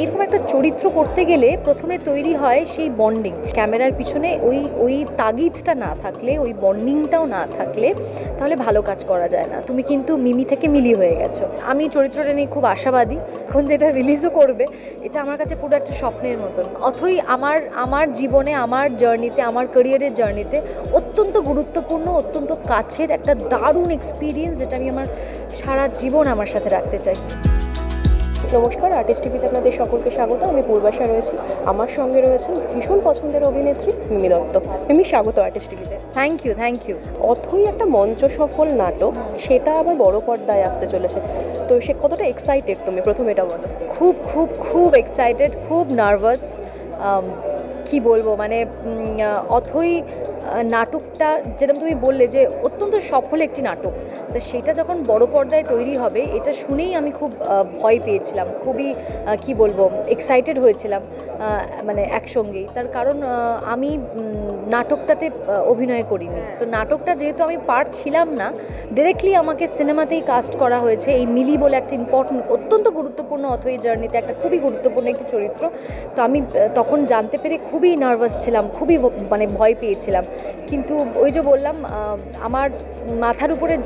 এরকম একটা চরিত্র করতে গেলে প্রথমে তৈরি হয় সেই বন্ডিং ক্যামেরার পিছনে ওই ওই তাগিদটা না থাকলে, ওই বন্ডিংটাও না থাকলে তাহলে ভালো কাজ করা যায় না। তুমি কিন্তু মিমি থেকে মিলি হয়ে গেছো। আমি চরিত্রটা নিয়ে খুব আশাবাদী। এখন যেটা রিলিজও করবে, এটা আমার কাছে পুরো একটা স্বপ্নের মতন। অথই আমার আমার জীবনে, আমার জার্নিতে আমার ক্যারিয়ারের জার্নিতে অত্যন্ত গুরুত্বপূর্ণ, অত্যন্ত কাছের একটা দারুণ এক্সপিরিয়েন্স যেটা আমি আমার সারা জীবন আমার সাথে রাখতে চাই। নমস্কার আর্টিস্ট টিভিতে আপনাদের সকলকে স্বাগত। আমি পূর্বাশা রয়েছি। আমার সঙ্গে রয়েছেন ভীষণ পছন্দের অভিনেত্রী মিমি দত্ত। মিমি স্বাগত আর্টিস্ট টিভিতে thank you thank you Othoi একটা মঞ্চ সফল নাটক সেটা আবার বড় পর্দায় আসতে চলেছে। তো সে কতটা এক্সাইটেড তুমি? প্রথম এটা বলো। খুব খুব খুব এক্সাইটেড খুব নার্ভাস কি বলব? মানে অথই নাটকটা যেরকম তুমি বললে যে অত্যন্ত সফল একটি নাটক, তা সেটা যখন বড় পর্দায় তৈরি হবে, এটা শুনেই আমি খুব ভয় পেয়েছিলাম, খুবই কি বলব এক্সাইটেড হয়েছিলাম মানে একসঙ্গেই। তার কারণ আমি নাটকটাতে অভিনয় করিনি। তো নাটকটা যেহেতু আমি পার্ট ছিলাম না ডিরেক্টলি আমাকে সিনেমাতেই কাস্ট করা হয়েছে। এই মিলি বলে একটা ইম্পর্টেন্ট অত্যন্ত গুরুত্বপূর্ণ অথই জার্নিতে একটা খুবই গুরুত্বপূর্ণ একটি চরিত্র। তো আমি তখন জানতে পেরে খুবই নার্ভাস ছিলাম, খুবই মানে ভয় পেয়েছিলাম। কিন্তু ওই যে বললাম আমার মাথার উপরে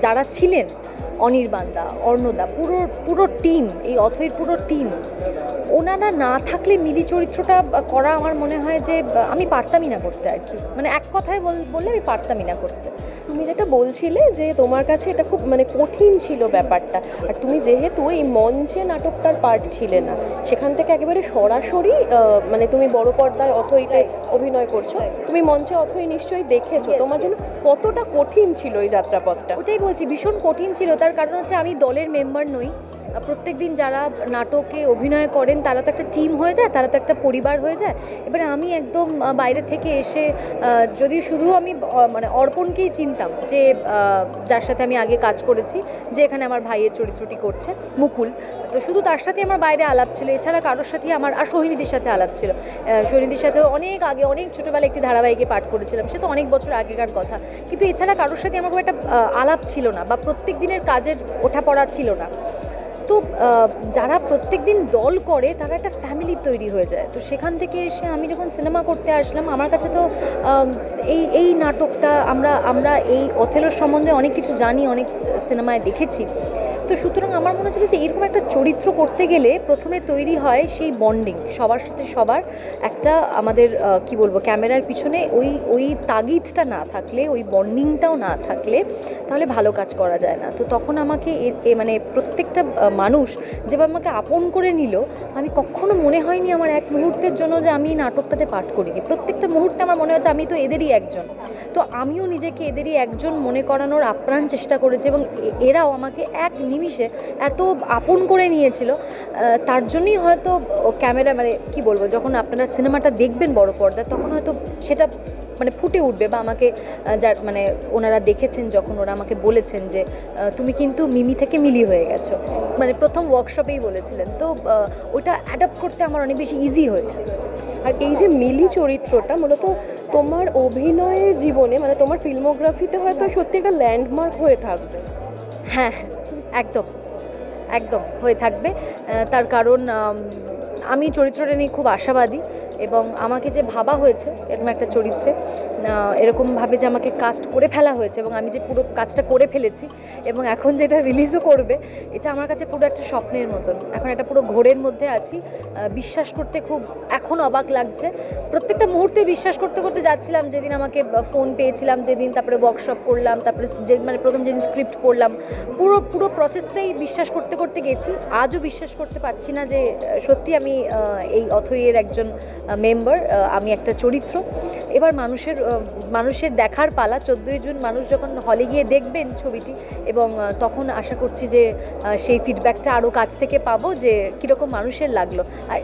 যারা ছিলেন, অনির্বাণদা, অর্ণদা, পুরো পুরো টিম এই অথৈর পুরো টিম ওনারা না থাকলে মিলি চরিত্রটা করা আমার মনে হয় যে আমি পারতামই না করতে আর কি। মানে এক কথায় বল- বললে আমি পারতামই না করতে। তুমি যেটা বলছিলে যে তোমার কাছে এটা খুব মানে কঠিন ছিল ব্যাপারটা। আর তুমি যেহেতু এই মঞ্চে নাটকটার পার্ট ছিলে না সেখান থেকে একেবারে সরাসরি মানে তুমি বড় পর্দায় অথইতে অভিনয় করছ তুমি মঞ্চে অথই নিশ্চয়ই দেখেছ। তোমার জন্য কতটা কঠিন ছিল এই যাত্রাপথটা? ওটাই বলছি ভীষণ কঠিন ছিল। তার কারণ হচ্ছে আমি দলের মেম্বার নই। প্রত্যেক দিন যারা নাটকে অভিনয় করেন তারা তো একটা টিম হয়ে যায় তারা তো একটা পরিবার হয়ে যায়। এবারে আমি একদম বাইরে থেকে এসে যদি শুধু আমি মানে অর্পণকেই চিনতাম যে যার সাথে আমি আগে কাজ করেছি, যে এখানে আমার ভাইয়ের চরিত্রটি করছে, মুকুল। তো শুধু তার সাথে আমার বাইরে আলাপ ছিল, এছাড়া কারোর সাথেই আমার, আর সোহিনীদের সাথে আলাপ ছিল। সোহিনীদির সাথে অনেক আগে, অনেক ছোটোবেলায় একটি ধারাবাহিকে পাঠ করেছিলাম, সে তো অনেক বছর আগেকার কথা। কিন্তু এছাড়া কারোর সাথে আমার খুব একটা আলাপ ছিল না, বা প্রত্যেক দিনের কাজের ওঠা পড়া ছিল না। তো যারা প্রত্যেক দিন দল করে, তারা একটা ফ্যামিলি তৈরি হয়ে যায়। তো সেখান থেকে এসে আমি যখন সিনেমা করতে আসলাম, আমার কাছে তো এই এই নাটকটা আমরা আমরা এই অথেলোর সম্বন্ধে অনেক কিছু জানি, অনেক সিনেমায় দেখেছি। তো সুতরাং আমার মনে হচ্ছিল যে এরকম একটা চরিত্র করতে গেলে প্রথমে তৈরি হয় সেই বন্ডিং সবার সাথে সবার একটা আমাদের কি বলব, ক্যামেরার পিছনে ওই ওই তাগিদটা না থাকলে, ওই বন্ডিংটাও না থাকলে তাহলে ভালো কাজ করা যায় না। তো তখন আমাকে এ- মানে প্রত্যেকটা মানুষ যেভাবে আমাকে আপন করে নিল, আমি কখনো মনে হয়নি আমার এক মুহূর্তের জন্য যে আমি নাটকটাতে পাঠ করিনি প্রত্যেকটা মুহূর্তে আমার মনে হচ্ছে আমি তো এদেরই একজন। তো আমিও নিজেকে এদেরই একজন মনে করানোর আপ্রাণ চেষ্টা করেছি এবং এরাও আমাকে এক নিমিষে এত আপন করে নিয়েছিল তার জন্যই হয়তো ক্যামেরা মানে কি বলব যখন আপনারা সিনেমাটা দেখবেন বড় পর্দায় তখন হয়তো সেটা মানে ফুটে উঠবে বা আমাকে যার মানে ওনারা দেখেছেন যখন ওরা আমাকে বলেছেন যে তুমি কিন্তু মিমি থেকে মিলি হয়ে গেছো। মানে প্রথম ওয়ার্কশপেই বলেছিলেন। তো ওটা অ্যাডাপ্ট করতে আমার অনেক বেশি ইজি হয়েছে। আর এই যে মিলি চরিত্রটা মূলত তোমার অভিনয়ের জীবনে মানে তোমার ফিল্মোগ্রাফিতে হয়তো সত্যি একটা ল্যান্ডমার্ক হয়ে থাকবে। হ্যাঁ। একদম একদম হয়ে থাকবে। তার কারণ আমি চরিত্রটা নিয়ে খুব আশাবাদী। এবং আমাকে যে ভাবা হয়েছে, এরকম একটা চরিত্রে এরকমভাবে যে আমাকে কাস্ট করে ফেলা হয়েছে এবং আমি যে পুরো কাজটা করে ফেলেছি এবং এখন যেটা রিলিজও করবে, এটা আমার কাছে পুরো একটা স্বপ্নের মতন। এখন একটা পুরো ঘোরের মধ্যে আছি বিশ্বাস করতে খুব এখন অবাক লাগছে। প্রত্যেকটা মুহূর্তে বিশ্বাস করতে করতে যাচ্ছিলাম, যেদিন আমাকে ফোন পেয়েছিলাম, যেদিন তারপরে ওয়ার্কশপ করলাম, তারপরে যে মানে প্রথম যেদিন স্ক্রিপ্ট পড়লাম, পুরো পুরো প্রসেসটাই বিশ্বাস করতে করতে গেছি। আজও বিশ্বাস করতে পারছি না যে সত্যি আমি এই অথইয়ের একজন মেম্বার আমি একটা চরিত্র। এবার মানুষের মানুষের দেখার পালা, চোদ্দোই জুন মানুষ যখন হলে গিয়ে দেখবেন ছবিটি এবং তখন আশা করছি যে সেই ফিডব্যাকটা আরও কাছ থেকে পাবো যে, কীরকম মানুষের লাগল।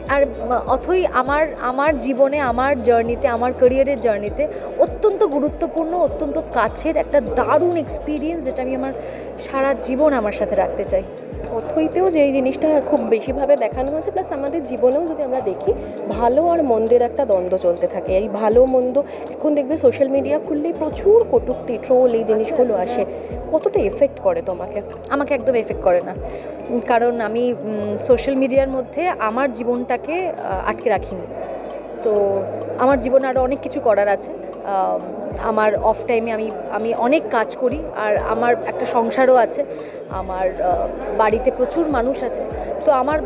আর- অথই আমার আমার জীবনে, আমার জার্নিতে আমার ক্যারিয়ারের জার্নিতে অত্যন্ত গুরুত্বপূর্ণ, অত্যন্ত কাছের একটা দারুণ এক্সপিরিয়েন্স যেটা আমি আমার সারা জীবন আমার সাথে রাখতে চাই। অথইতেও যে এই জিনিসটা খুব বেশিভাবে দেখানো হয়েছে প্লাস আমাদের জীবনেও যদি আমরা দেখি, ভালো আর মন্দের একটা দ্বন্দ্ব চলতে থাকে। এই ভালো মন্দ, এখন দেখবে সোশ্যাল মিডিয়া খুললেই প্রচুর কটুক্তি ট্রোল এই জিনিসগুলো আসে। কতটা এফেক্ট করে তোমাকে? আমাকে একদম এফেক্ট করে না। কারণ আমি সোশ্যাল মিডিয়ার মধ্যে আমার জীবনটাকে আটকে রাখিনি। তো আমার জীবনে আরও অনেক কিছু করার আছে। আমার অফ টাইমে আমি আমি অনেক কাজ করি আর আমার একটা সংসারও আছে। আমার বাড়িতে প্রচুর মানুষ আছে। তো আমার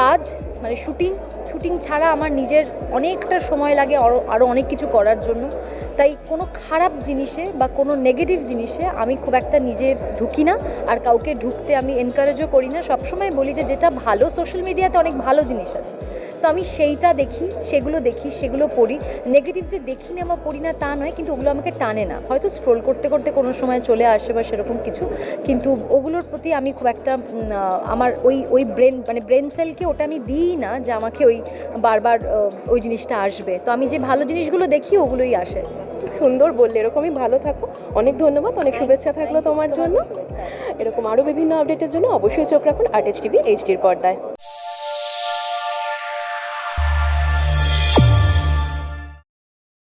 কাজ মানে শুটিং শুটিং ছাড়া আমার নিজের অনেকটা সময় লাগে আরও আরও অনেক কিছু করার জন্য। তাই কোনো খারাপ জিনিসে বা কোনো নেগেটিভ জিনিসে আমি খুব একটা নিজে ঢুকি না। আর কাউকে ঢুকতে আমি এনকারেজও করি না। সবসময় বলি যে, যেটা ভালো সোশ্যাল মিডিয়াতে অনেক ভালো জিনিস আছে। তো আমি সেইটা দেখি, সেগুলো দেখি, সেগুলো পড়ি। নেগেটিভ যে দেখি না বা পড়ি না তা নয়, কিন্তু ওগুলো আমাকে টানে না। হয়তো স্ক্রোল করতে করতে কোনো সময় চলে আসে বা সেরকম কিছু, কিন্তু ওগুলোর প্রতি আমি খুব একটা আমার ওই ওই ব্রেন মানে ব্রেন সেলকে ওটা আমি দিই না যে আমাকে ওই বারবার ওই জিনিসটা আসবে। তো আমি যে ভালো জিনিসগুলো দেখি ওগুলোই আসে। সুন্দর বললে এরকমই ভালো থাকো। অনেক ধন্যবাদ অনেক শুভেচ্ছা থাকল তোমার জন্য। এরকম আরও বিভিন্ন আপডেটের জন্য অবশ্যই চোখ রাখুন আর্টেজ টিভি এইচডির পর্দায়।